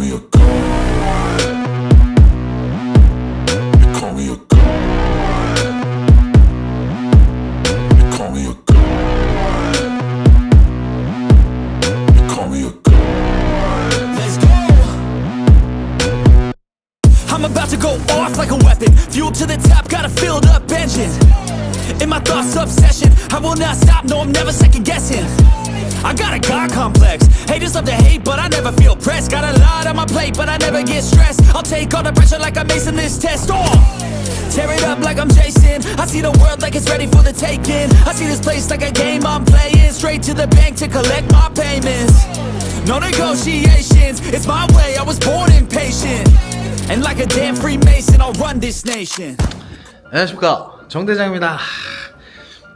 me a god. You call me a god. You call me a god. I'm about to go off like a weapon. Fuel to the top, got a filled up engine. In my thoughts, obsession. I will not stop, no, I'm never second guessing. I got a God complex. Haters love to hate, but I never feel pressed. Got a lot on my plate, but I never get stressed. I'll take all the pressure like I'm acing this test. Oh! Tear it up like I'm Jason. I see the world like it's ready for the taking. I see this place like a game I'm playing. Straight to the bank to collect my payments. No negotiations, it's my way. I was born impatient. And like a damn Freemason, I'll run this nation. 안녕하십니까 정대장입니다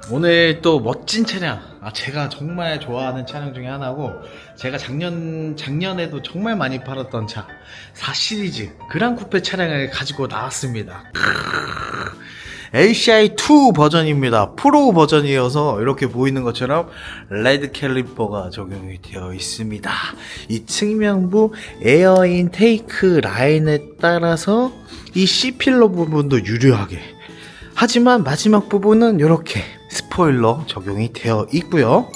오늘 또 멋진 차량 아 제가 정말 좋아하는 차량 중에 하나고 제가 작년 작년에도 정말 많이 팔았던 차 4 시리즈 그랑 쿠페 차량을 가지고 나왔습니다 LCI2 버전입니다. 프로 버전이어서 이렇게 보이는 것처럼 레드 캘리퍼가 적용이 되어 있습니다. 이 측면부 에어 인테이크 라인에 따라서 이 C필러 부분도 유려하게 하지만 마지막 부분은 이렇게 스포일러 적용이 되어 있고요.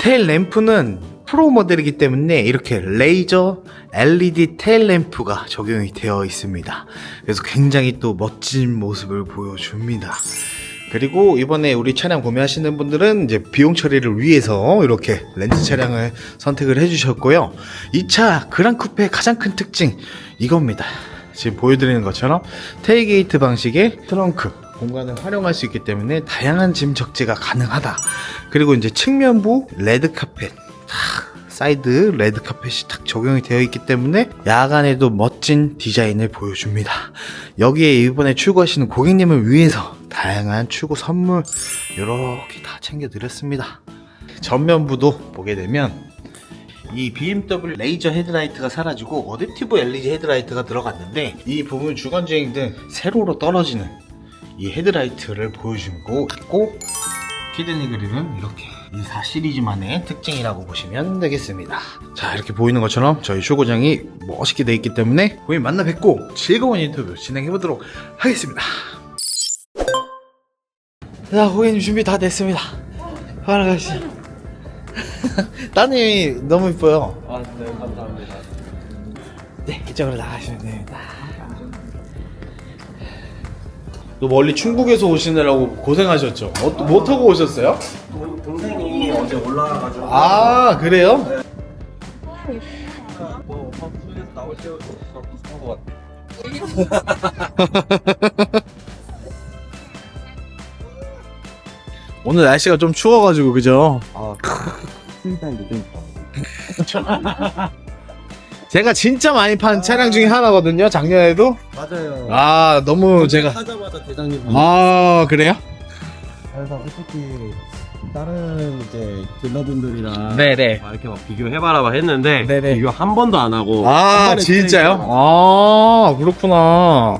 테일 램프는 프로 모델이기 때문에 이렇게 레이저 LED 테일 램프가 적용이 되어 있습니다. 그래서 굉장히 또 멋진 모습을 보여줍니다. 그리고 이번에 우리 차량 구매하시는 분들은 이제 비용 처리를 위해서 이렇게 렌즈 차량을 선택을 해주셨고요. 이 차 그랑 쿠페의 가장 큰 특징 이겁니다. 지금 보여드리는 것처럼 테일게이트 방식의 트렁크 공간을 활용할 수 있기 때문에 다양한 짐 적재가 가능하다. 그리고 이제 측면부 레드 카펫 탁, 사이드 레드 카펫이 탁 적용이 되어 있기 때문에 야간에도 멋진 디자인을 보여줍니다. 여기에 이번에 출고하시는 고객님을 위해서 다양한 출고 선물 이렇게 다 챙겨드렸습니다. 전면부도 보게 되면 이 BMW 레이저 헤드라이트가 사라지고 어댑티브 LED 헤드라이트가 들어갔는데 이 부분 주간 주행 등 세로로 떨어지는 이 헤드라이트를 보여주고 있고 히든 그릴은 이렇게 이 4 시리즈만의 특징이라고 보시면 되겠습니다. 자 이렇게 보이는 것처럼 저희 쇼고장이 멋있게 되어 있기 때문에 고객님 만나 뵙고 즐거운 인터뷰 진행해 보도록 하겠습니다. 자 고객님 준비 다 됐습니다. 바로 가시죠. 따님이 너무 이뻐요. 아, 네, 감사합니다. 네, 이쪽으로 나가시면 됩니다. 또 멀리 충북에서 오시느라고 고생하셨죠? 어, 뭐 타고 오셨어요? 동- 동생이 어제 올라와가지고 아, 그래요? 뭐 방송에서 나올 때부터 비슷한 것 같아. 오늘 날씨가 좀 추워가지고, 그죠? 아, 스윗한 느낌이다. 제가 진짜 많이 판 차량 중에 하나거든요, 작년에도. 맞아요. 아, 너무 제가. 하자 대장님 아, 그래요? 그래서 솔직히 다른 이제 딜러분들이랑 네네. 아, 이렇게 막 비교해봐라 막 했는데 네네. 비교 한 번도 안 하고 한 아, 번에 진짜요? 아, 그렇구나.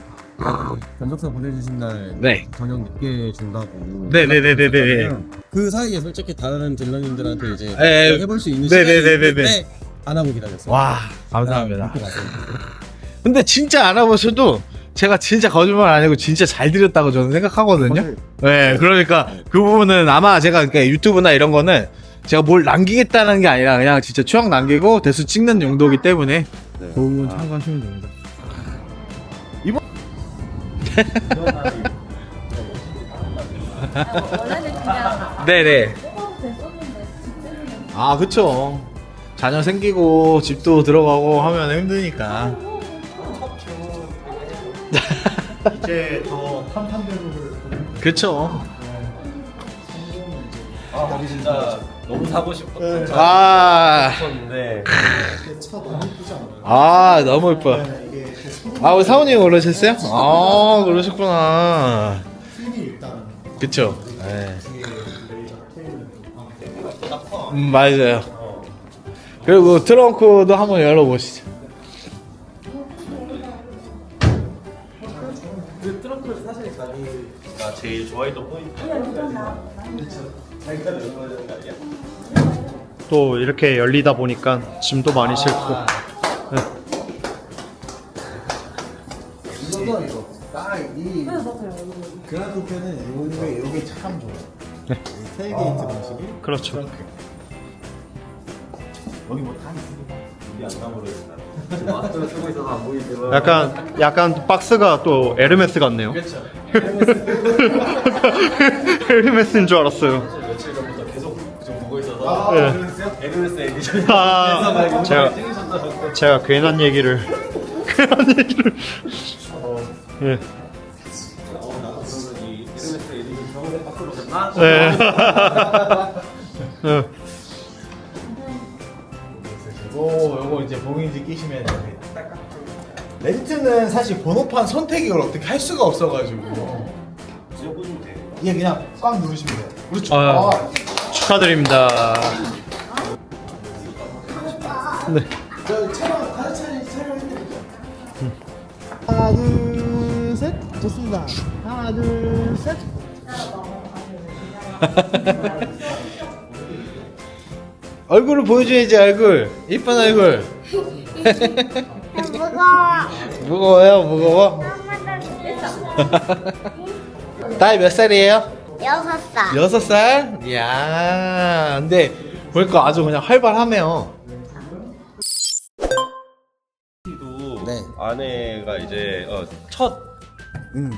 견적서 보내주신 날 네. 저녁 늦게 준다고 네네네네네. 그 사이에 솔직히 다른 딜러님들한테 이제 에, 해볼 수 있는 네네네네네. 시간이 있는데 안 하고 기다렸어요. 와, 감사합니다. 그렇게 갔어요. 근데 진짜 알아보셔도 제가 진짜 거짓말 아니고 진짜 잘 드렸다고 저는 생각하거든요. 네, 그러니까 그 부분은 아마 제가 그러니까 유튜브나 이런 거는 제가 뭘 남기겠다는 게 아니라 그냥 진짜 추억 남기고 대수 찍는 용도이기 때문에 네. 그 부분 참고하시면 됩니다. 원래는 그냥 네네. 뽑아도 됐었는데 직전이면 아, 그쵸. 자녀 생기고 집도 들어가고 하면 힘드니까. 이제 더 탄탄대로를. 그쵸. 아, 여기 진짜 너무 사고 싶었던 차 아. 있었는데 아 너무 예뻐. 아 우리 사모님 오르셨어요? 아 그러셨구나. 그쵸. 네. 음, 맞아요. 그리고 트렁크도 한번 열어보시죠. 제일 좋아했던 포인트 또 이렇게 열리다 보니까 짐도 많이 아. 싣고 아. 그라쿠케는 요게 요게 참 좋아요. 네. 테일게이트 방식이 그렇죠. 그렇게. 여기 뭐다 있습니다. 우리 안 나무를 마스크 약간 약간 박스가 또 에르메스 같네요 그렇죠. 에르메스인 줄 알았어요. 며칠 전부터 계속 좀 보고 있어서 아, 네. 에디션 아, 제가 제가 괜한 얘기를 괜한 얘기를 예. 이 에그네스 에디션 저번에 밖으로 졌나? 네. 예. 렌트는 사실 번호판 선택을 어떻게 할 수가 없어가지고 꽂으면 돼 이게 그냥 꽉 누르시면 돼요. 그렇죠. 아. 아, 축하드립니다. 네. 저 촬영 다른 촬영 촬영해드리죠. 하나 둘 셋, 좋습니다. 하나 둘 셋. 얼굴을 보여줘야지 얼굴 이쁜 얼굴 무거워. 무거워요 무거워 나이 몇 살이에요? 여섯 살. 여섯 살? 이야 근데 보니까 아주 그냥 활발하네요 도 네. 아내가 이제 어, 첫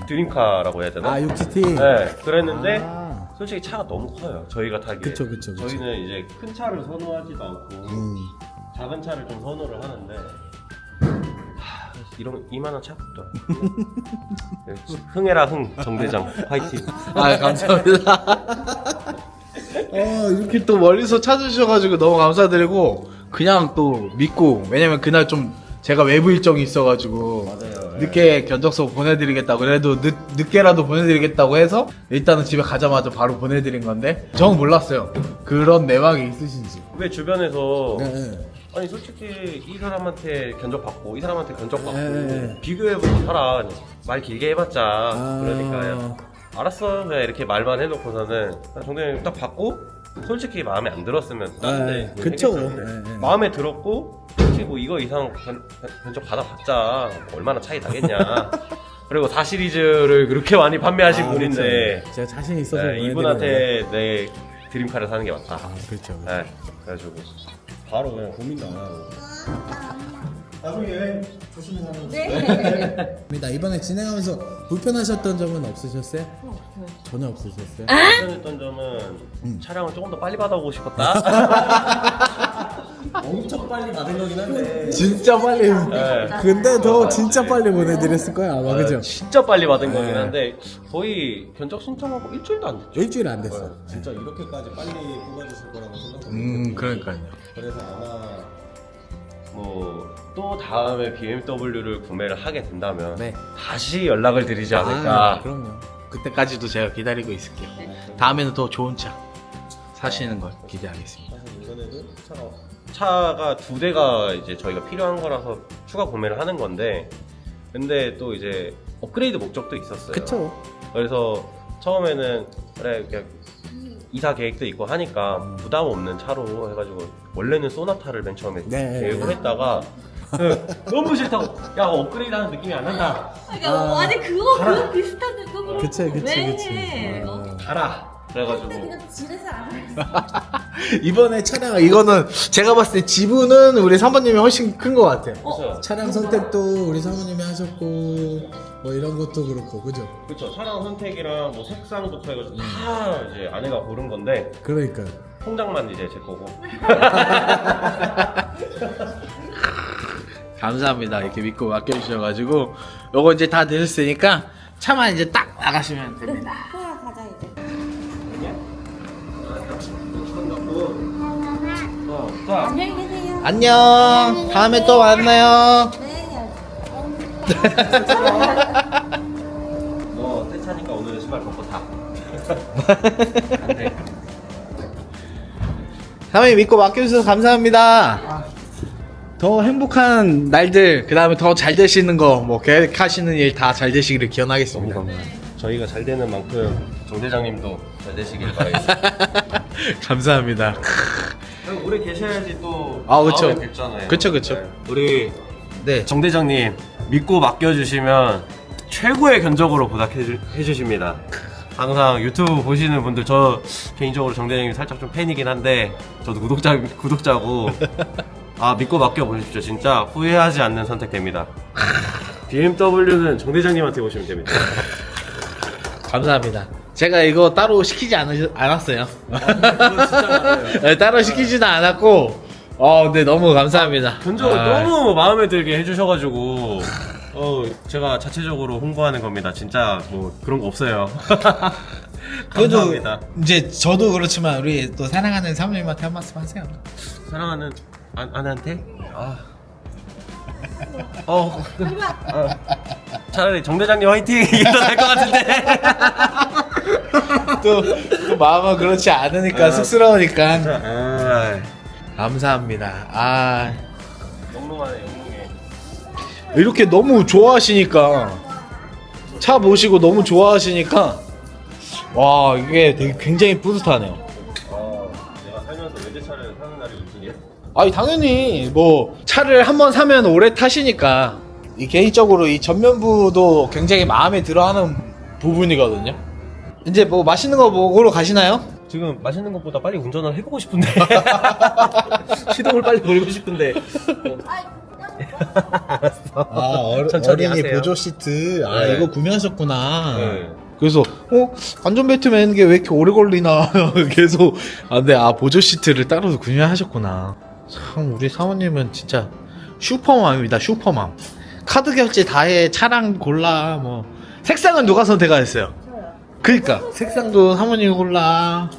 드림카라고 해야 되나? 아 육지티 네 그랬는데 아. 솔직히 차가 너무 커요 저희가 타기에 그쵸, 그쵸, 그쵸. 저희는 이제 큰 차를 선호하지도 않고 음. 작은 차를 좀 선호를 하는데 하, 이런 이만한 차가 없더라 흥해라 흥 정대장 화이팅 아 감사합니다. 어 이렇게 또 멀리서 찾으셔가지고 너무 감사드리고 그냥 또 믿고 왜냐면 그날 좀 제가 외부 일정이 있어가지고 맞아요. 늦게 견적서 보내드리겠다고 그래도 늦, 늦게라도 보내드리겠다고 해서 일단은 집에 가자마자 바로 보내드린 건데 저는 몰랐어요 그런 내막이 있으신지 왜 주변에서 네. 아니 솔직히 이 사람한테 견적 받고 이 사람한테 견적 받고 네. 비교해보고 살아 말 길게 해봤자 아. 그러니까 알았어 그냥 이렇게 말만 해놓고서는 정대님 딱 받고 솔직히 마음에 안 들었으면 네, 그쵸. 했겠죠. 네, 네. 마음에 들었고 솔직히 뭐 이거 이상 견, 견적 받아봤자 얼마나 차이 나겠냐 그리고 4 시리즈를 그렇게 많이 판매하신 아, 분인데 그렇죠. 제가 자신 있어서 네, 이분한테 내 드림카를 사는 게 맞다 아 그렇죠 네, 그래가지고 바로 그냥 고민도 안 하고 나중에 여행 조심히 가면 네. 입니다. 이번에 진행하면서 불편하셨던 점은 없으셨어요? 전혀 없으셨어요? 불편했던 점은 차량을 조금 더 빨리 받아오고 싶었다 엄청 빨리 받은 거긴 한데. 진짜 빨리. 네. 근데 더 진짜 빨리 보내드렸을 거야 아마 그죠? 진짜 빨리 받은 거긴 네. 한데 거의 견적 신청하고 일주일도 안 됐죠 일주일 안 됐어. 진짜 이렇게까지 빨리 뽑아주실 거라고 생각 못음 그러니까요. 그래서 아마 뭐 또 다음에 BMW를 구매를 하게 된다면 네. 다시 연락을 드리지 않을까 아, 그럼요. 그때까지도 제가 기다리고 있을게요. 다음에는 더 좋은 차 사시는 걸 기대하겠습니다. 이번에는 차가 차가 두 대가 이제 저희가 필요한 거라서 추가 구매를 하는 건데 근데 또 이제 업그레이드 목적도 있었어요 그쵸? 그래서 처음에는 그래 그냥 이사 계획도 있고 하니까 부담 없는 차로 해가지고 원래는 소나타를 맨 처음에 네. 계획을 했다가 그 너무 싫다고 야 업그레이드 하는 느낌이 안 난다 그러니까 아니 그거 그거 비슷한 느낌으로. 그치 그치 왜 그치. 해? 어. 어. 가라 그래가지고 그냥 지레서 안 해. 이번에 차량 이거는 제가 봤을 때 지분은 우리 사모님이 훨씬 큰 것 같아요. 그렇죠 차량 선택도 우리 사모님이 하셨고 뭐 이런 것도 그렇고 그죠? 그렇죠 차량 선택이랑 뭐 색상부터 해가지고 다 이제 아내가 고른 건데 그러니까 통장만 이제 제 거고 감사합니다 이렇게 믿고 맡겨주셔가지고 요거 이제 다 되셨으니까 차만 이제 딱 나가시면 됩니다. 그래 가자 이제. 어, 자 안녕히 계세요. 안녕 다음에 또 만나요. 네. 너새 차니까 오늘은 신발 벗고 타 안 돼 사모님 믿고 맡겨주셔서 감사합니다. 더 행복한 날들 그 다음에 더 잘 되시는 거 뭐 계획하시는 일 다 잘 되시기를 기원하겠습니다. 저희가 잘 되는 만큼 정 대장님도 잘 되시길 바라겠습니다. 감사합니다. 형 오래 계셔야지 또 아, 그쵸. 다음에 뵙잖아요. 그쵸, 그쵸. 네. 우리 네. 정 대장님 믿고 맡겨주시면 최고의 견적으로 부탁해 주- 해주십니다. 항상 유튜브 보시는 분들 저 개인적으로 정대장님 살짝 좀 팬이긴 한데 저도 구독자 구독자고 아 믿고 맡겨 보십시오. 진짜 후회하지 않는 선택됩니다. BMW는 정 대장님한테 오시면 됩니다. 감사합니다. 제가 이거 따로 시키지 않았어요. 네, 따로 시키지도 않았고, 어, 근데 너무 감사합니다. 견적을 아, 너무 마음에 들게 해주셔가지고 어 제가 자체적으로 홍보하는 겁니다. 진짜 뭐 그런 거 없어요. 그래도 감사합니다. 이제 저도 그렇지만 우리 또 사랑하는 사모님한테 한 말씀 하세요. 사랑하는 안, 아내한테 아. 어, 어, 차라리 정 대장님 화이팅 이게 더날것 같은데. 또, 또 마음은 그렇지 않으니까 쑥스러우니까. 아, 감사합니다. 아, 영롱하네 영롱해. 이렇게 너무 좋아하시니까 차 모시고 너무 좋아하시니까 와 이게 되게 굉장히 뿌듯하네요. 어, 내가 살면서 외제차를 사는 날이 우승이야? 아니 당연히 뭐 차를 한번 사면 오래 타시니까 이 개인적으로 이 전면부도 굉장히 마음에 들어하는 부분이거든요. 이제 뭐 맛있는 거 먹으러 가시나요? 지금 맛있는 것보다 빨리 운전을 해보고 싶은데 시동을 빨리 걸고 싶은데 아 어르, 천천히 하세요. 시트 아, 네. 이거 구매하셨구나. 네. 그래서 어 안전벨트 매는 게 왜 이렇게 오래 걸리나 계속 아 근데 아 보조 시트를 따로 구매하셨구나. 참 우리 사모님은 진짜 슈퍼맘입니다 슈퍼맘. 카드 결제 다해 차랑 골라 뭐 색상은 누가 선택하셨어요? 그니까 색상도 사모님이 골라.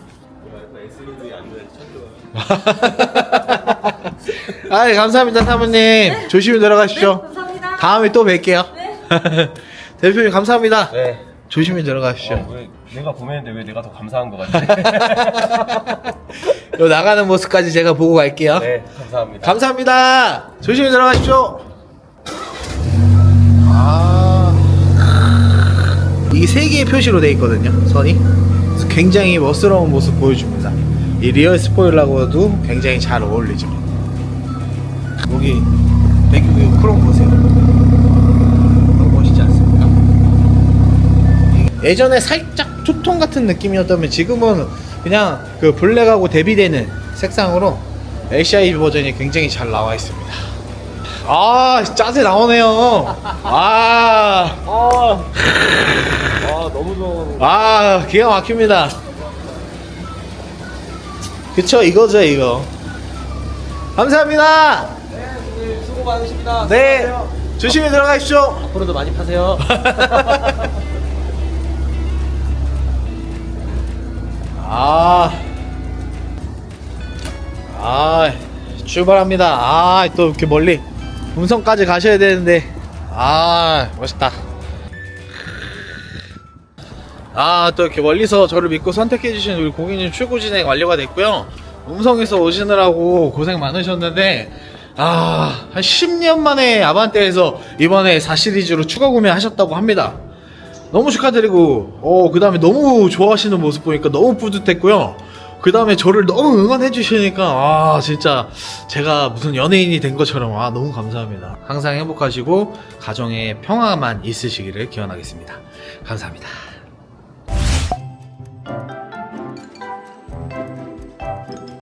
아 감사합니다 사모님 조심히 네, 들어가십시오. 감사합니다. 다음에 또 뵐게요. 네. 대표님 감사합니다. 네. 조심히 들어가십시오. 어, 왜 내가 구매했는데 왜 내가 더 감사한 것 같지? 요 나가는 모습까지 제가 보고 갈게요. 네 감사합니다. 감사합니다. 조심히 들어가십시오. 이게 세 개의 표시로 돼 있거든요. 선이. 그래서 굉장히 멋스러운 모습 보여줍니다. 이 리얼 스포일러하고도 굉장히 잘 어울리죠. 여기 배기 크롬 보세요. 너무 멋있지 않습니까? 예전에 살짝 투톤 같은 느낌이었다면 지금은 그냥 그 블랙하고 대비되는 색상으로 LCI 버전이 굉장히 잘 나와 있습니다. 아 짜세 나오네요. 아, 아, 아 너무 좋은. 아 기가 막힙니다. 그쵸 이거죠 이거. 감사합니다. 수고 많으십니다. 네 조심히 들어가십시오. 앞으로도 많이 파세요. 아, 아, 출발합니다. 아, 또 이렇게 멀리 음성까지 가셔야 되는데, 아, 멋있다. 아, 또 이렇게 멀리서 저를 믿고 선택해주신 우리 고객님 출고 진행 완료가 됐고요. 음성에서 오시느라고 고생 많으셨는데, 아, 한 10년 만에 아반떼에서 이번에 4 시리즈로 추가 구매하셨다고 합니다. 너무 축하드리고 어 그 다음에 너무 좋아하시는 모습 보니까 너무 뿌듯했고요. 그 다음에 저를 너무 응원해 주시니까 아 진짜 제가 무슨 연예인이 된 것처럼 아 너무 감사합니다. 항상 행복하시고 가정에 평화만 있으시기를 기원하겠습니다. 감사합니다.